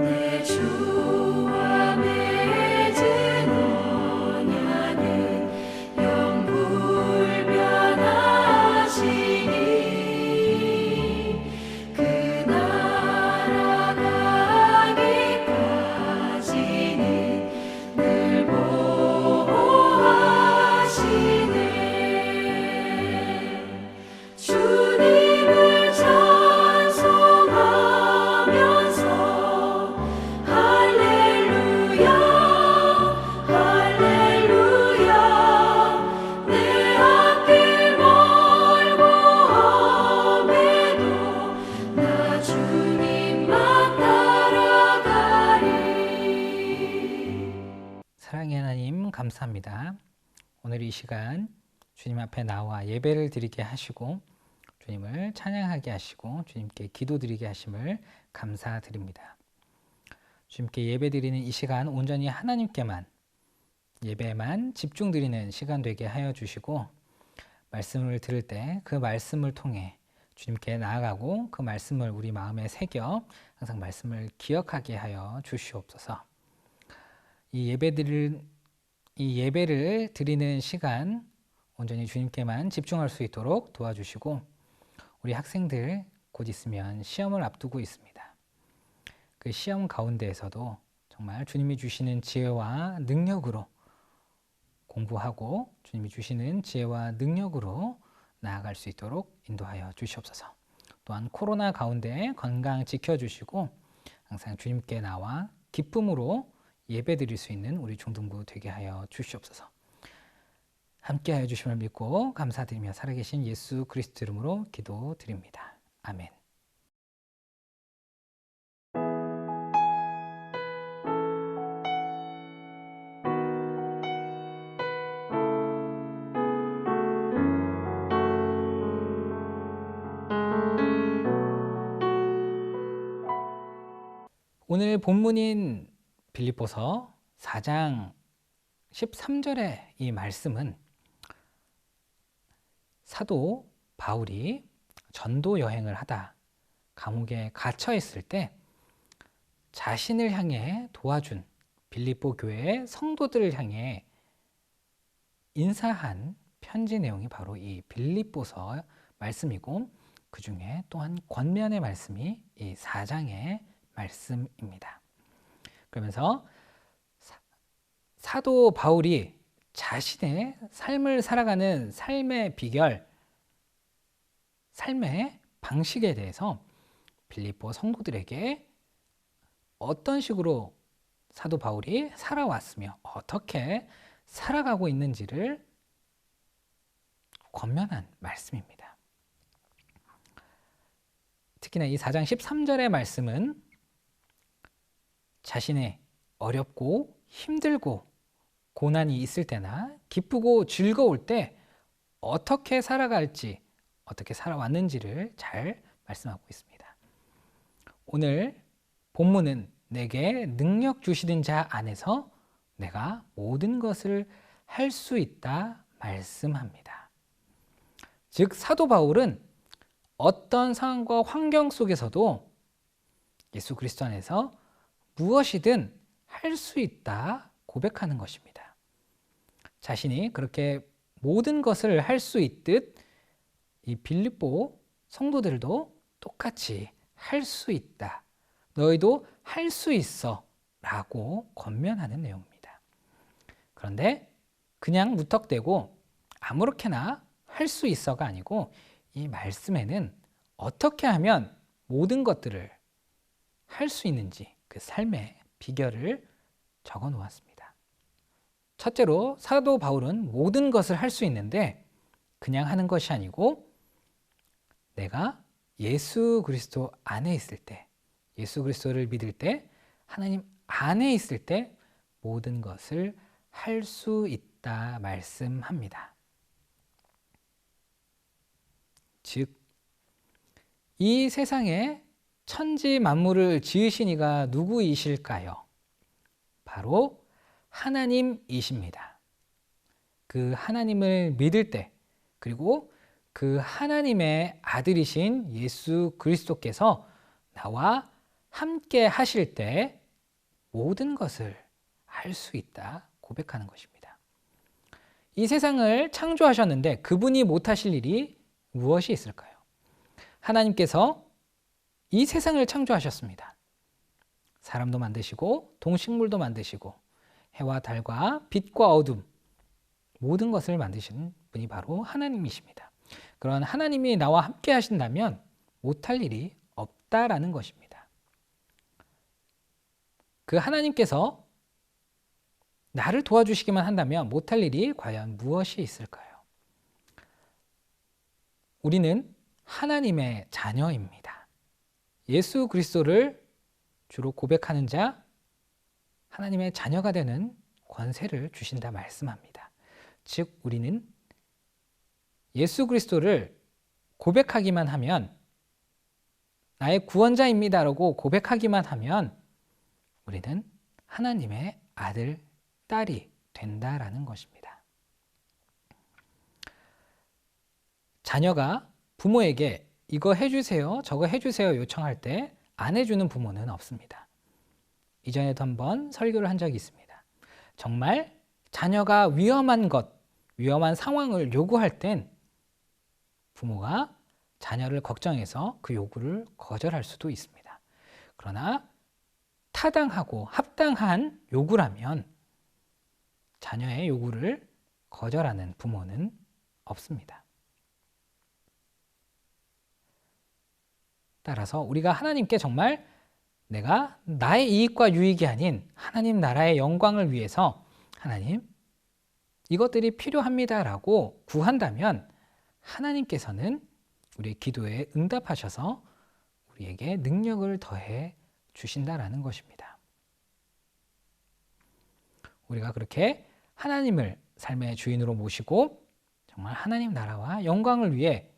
내 주. 주님 앞에 나와 예배를 드리게 하시고 주님을 찬양하게 하시고 주님께 기도드리게 하심을 감사드립니다. 주님께 예배드리는 이 시간 온전히 하나님께만 예배만 집중드리는 시간 되게 하여 주시고 말씀을 들을 때 그 말씀을 통해 주님께 나아가고 그 말씀을 우리 마음에 새겨 항상 말씀을 기억하게 하여 주시옵소서. 이 예배들을 이 예배를 드리는 시간 온전히 주님께만 집중할 수 있도록 도와주시고 우리 학생들 곧 있으면 시험을 앞두고 있습니다. 그 시험 가운데에서도 정말 주님이 주시는 지혜와 능력으로 공부하고 주님이 주시는 지혜와 능력으로 나아갈 수 있도록 인도하여 주시옵소서. 또한 코로나 가운데 건강 지켜주시고 항상 주님께 나와 기쁨으로 예배 드릴 수 있는 우리 중등부 되게 하여 주시옵소서. 함께하여 주심을 믿고 감사드리며 살아계신 예수 그리스도 이름으로 기도드립니다. 아멘. 오늘 본문인 빌립보서 4장 13절의 이 말씀은 사도 바울이 전도 여행을 하다 감옥에 갇혀 있을 때 자신을 향해 도와준 빌립보 교회의 성도들을 향해 인사한 편지 내용이 바로 이 빌립보서 말씀이고 그 중에 또한 권면의 말씀이 이 4장의 말씀입니다. 그러면서 사도 바울이 자신의 삶을 살아가는 삶의 비결, 삶의 방식에 대해서 빌립보 성도들에게 어떤 식으로 사도 바울이 살아왔으며 어떻게 살아가고 있는지를 권면한 말씀입니다. 특히나 이 4장 13절의 말씀은 자신의 어렵고 힘들고 고난이 있을 때나 기쁘고 즐거울 때 어떻게 살아갈지, 어떻게 살아왔는지를 잘 말씀하고 있습니다. 오늘 본문은 내게 능력 주시는 자 안에서 내가 모든 것을 할 수 있다 말씀합니다. 즉, 사도 바울은 어떤 상황과 환경 속에서도 예수 그리스도 안에서 무엇이든 할 수 있다 고백하는 것입니다. 자신이 그렇게 모든 것을 할 수 있듯 이 빌립보 성도들도 똑같이 할 수 있다. 너희도 할 수 있어. 라고 권면하는 내용입니다. 그런데 그냥 무턱대고 아무렇게나 할 수 있어가 아니고 이 말씀에는 어떻게 하면 모든 것들을 할 수 있는지 그 삶의 비결을 적어 놓았습니다. 첫째로 사도 바울은 모든 것을 할 수 있는데 그냥 하는 것이 아니고 내가 예수 그리스도 안에 있을 때, 예수 그리스도를 믿을 때, 하나님 안에 있을 때 모든 것을 할 수 있다 말씀합니다. 즉, 이 세상에 천지 만물을 지으신 이가 누구이실까요? 바로 하나님이십니다. 그 하나님을 믿을 때, 그리고 그 하나님의 아들이신 예수 그리스도께서 나와 함께 하실 때 모든 것을 할 수 있다 고백하는 것입니다. 이 세상을 창조하셨는데 그분이 못하실 일이 무엇이 있을까요? 하나님께서 이 세상을 창조하셨습니다. 사람도 만드시고 동식물도 만드시고 해와 달과 빛과 어둠 모든 것을 만드신 분이 바로 하나님이십니다. 그런 하나님이 나와 함께 하신다면 못할 일이 없다라는 것입니다. 그 하나님께서 나를 도와주시기만 한다면 못할 일이 과연 무엇이 있을까요? 우리는 하나님의 자녀입니다. 예수 그리스도를 주로 고백하는 자, 하나님의 자녀가 되는 권세를 주신다 말씀합니다. 즉 우리는 예수 그리스도를 고백하기만 하면 나의 구원자입니다라고 고백하기만 하면 우리는 하나님의 아들, 딸이 된다라는 것입니다. 자녀가 부모에게 이거 해주세요, 저거 해주세요 요청할 때 안 해주는 부모는 없습니다. 이전에도 한번 설교를 한 적이 있습니다. 정말 자녀가 위험한 것, 위험한 상황을 요구할 땐 부모가 자녀를 걱정해서 그 요구를 거절할 수도 있습니다. 그러나 타당하고 합당한 요구라면 자녀의 요구를 거절하는 부모는 없습니다. 따라서 우리가 하나님께 정말 내가 나의 이익과 유익이 아닌 하나님 나라의 영광을 위해서 하나님 이것들이 필요합니다라고 구한다면 하나님께서는 우리의 기도에 응답하셔서 우리에게 능력을 더해 주신다라는 것입니다. 우리가 그렇게 하나님을 삶의 주인으로 모시고 정말 하나님 나라와 영광을 위해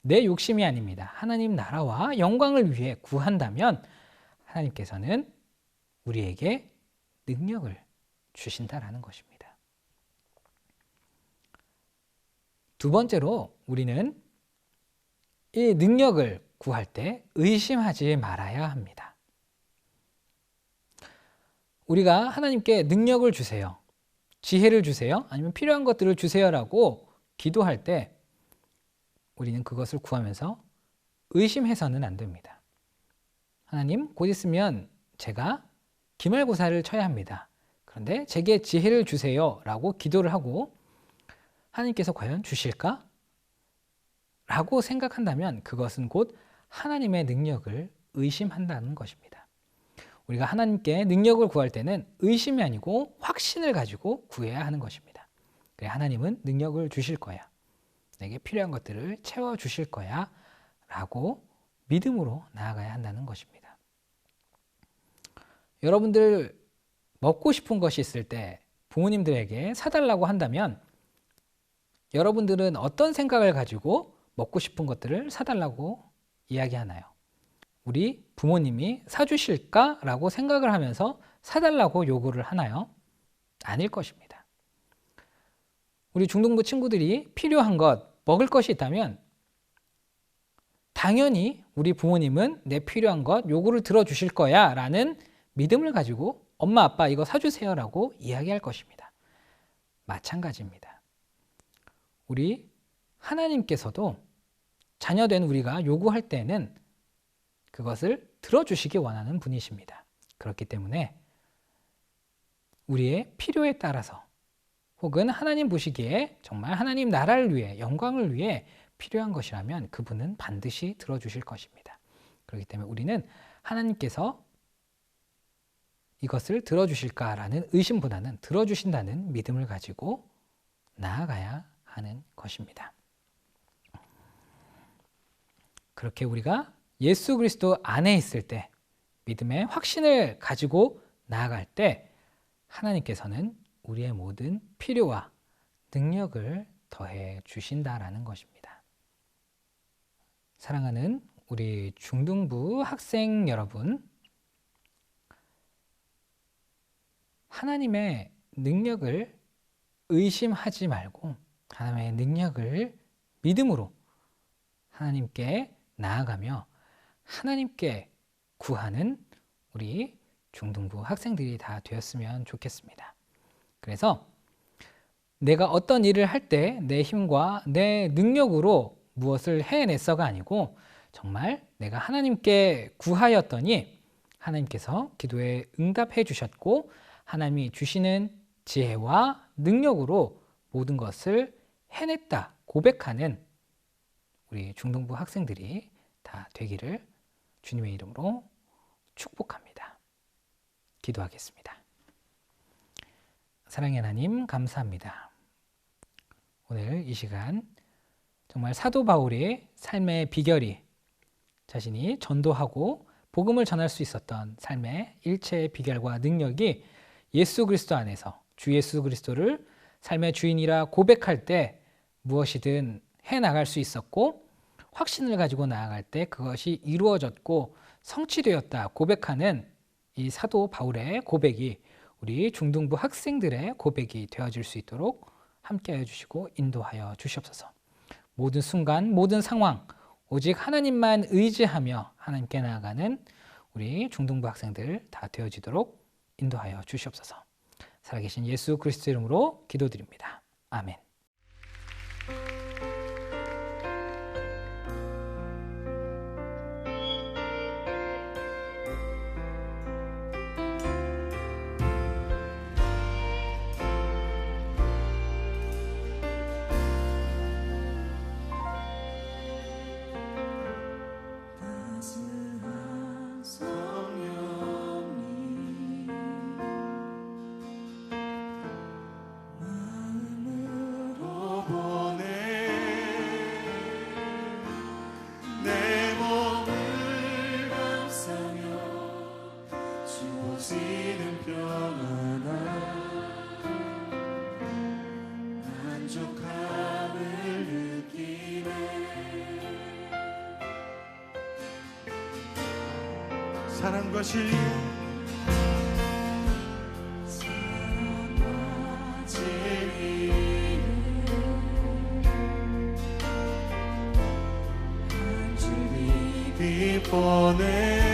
내 욕심이 아닙니다. 하나님 나라와 영광을 위해 구한다면 하나님께서는 우리에게 능력을 주신다라는 것입니다. 두 번째로 우리는 이 능력을 구할 때 의심하지 말아야 합니다. 우리가 하나님께 능력을 주세요. 지혜를 주세요. 아니면 필요한 것들을 주세요라고 기도할 때 우리는 그것을 구하면서 의심해서는 안 됩니다. 하나님, 곧 있으면 제가 기말고사를 쳐야 합니다. 그런데 제게 지혜를 주세요. 라고 기도를 하고 하나님께서 과연 주실까? 라고 생각한다면 그것은 곧 하나님의 능력을 의심한다는 것입니다. 우리가 하나님께 능력을 구할 때는 의심이 아니고 확신을 가지고 구해야 하는 것입니다. 그래 하나님은 능력을 주실 거야. 내게 필요한 것들을 채워 주실 거야. 라고 믿음으로 나아가야 한다는 것입니다. 여러분들 먹고 싶은 것이 있을 때 부모님들에게 사달라고 한다면 여러분들은 어떤 생각을 가지고 먹고 싶은 것들을 사달라고 이야기하나요? 우리 부모님이 사주실까라고 생각을 하면서 사달라고 요구를 하나요? 아닐 것입니다. 우리 중등부 친구들이 필요한 것, 먹을 것이 있다면 당연히 우리 부모님은 내 필요한 것 요구를 들어주실 거야 라는 믿음을 가지고 엄마 아빠 이거 사주세요 라고 이야기할 것입니다. 마찬가지입니다. 우리 하나님께서도 자녀된 우리가 요구할 때는 그것을 들어주시기 원하는 분이십니다. 그렇기 때문에 우리의 필요에 따라서 혹은 하나님 보시기에 정말 하나님 나라를 위해 영광을 위해 필요한 것이라면 그분은 반드시 들어주실 것입니다. 그렇기 때문에 우리는 하나님께서 이것을 들어주실까라는 의심보다는 들어주신다는 믿음을 가지고 나아가야 하는 것입니다. 그렇게 우리가 예수 그리스도 안에 있을 때 믿음의 확신을 가지고 나아갈 때 하나님께서는 우리의 모든 필요와 능력을 더해 주신다라는 것입니다. 사랑하는 우리 중등부 학생 여러분, 하나님의 능력을 의심하지 말고 하나님의 능력을 믿음으로 하나님께 나아가며 하나님께 구하는 우리 중등부 학생들이 다 되었으면 좋겠습니다. 그래서 내가 어떤 일을 할 때 내 힘과 내 능력으로 무엇을 해냈어가 아니고 정말 내가 하나님께 구하였더니 하나님께서 기도에 응답해 주셨고 하나님이 주시는 지혜와 능력으로 모든 것을 해냈다 고백하는 우리 중등부 학생들이 다 되기를 주님의 이름으로 축복합니다. 기도하겠습니다. 사랑의 하나님 감사합니다. 오늘 이 시간 정말 사도 바울의 삶의 비결이 자신이 전도하고 복음을 전할 수 있었던 삶의 일체의 비결과 능력이 예수 그리스도 안에서 주 예수 그리스도를 삶의 주인이라 고백할 때 무엇이든 해 나갈 수 있었고 확신을 가지고 나아갈 때 그것이 이루어졌고 성취되었다 고백하는 이 사도 바울의 고백이 우리 중등부 학생들의 고백이 되어질 수 있도록 함께하여 주시고 인도하여 주시옵소서. 모든 순간 모든 상황 오직 하나님만 의지하며 하나님께 나아가는 우리 중등부 학생들 다 되어지도록 인도하여 주시옵소서. 살아계신 예수 그리스도 이름으로 기도드립니다. 아멘. 한 줄이 빛보내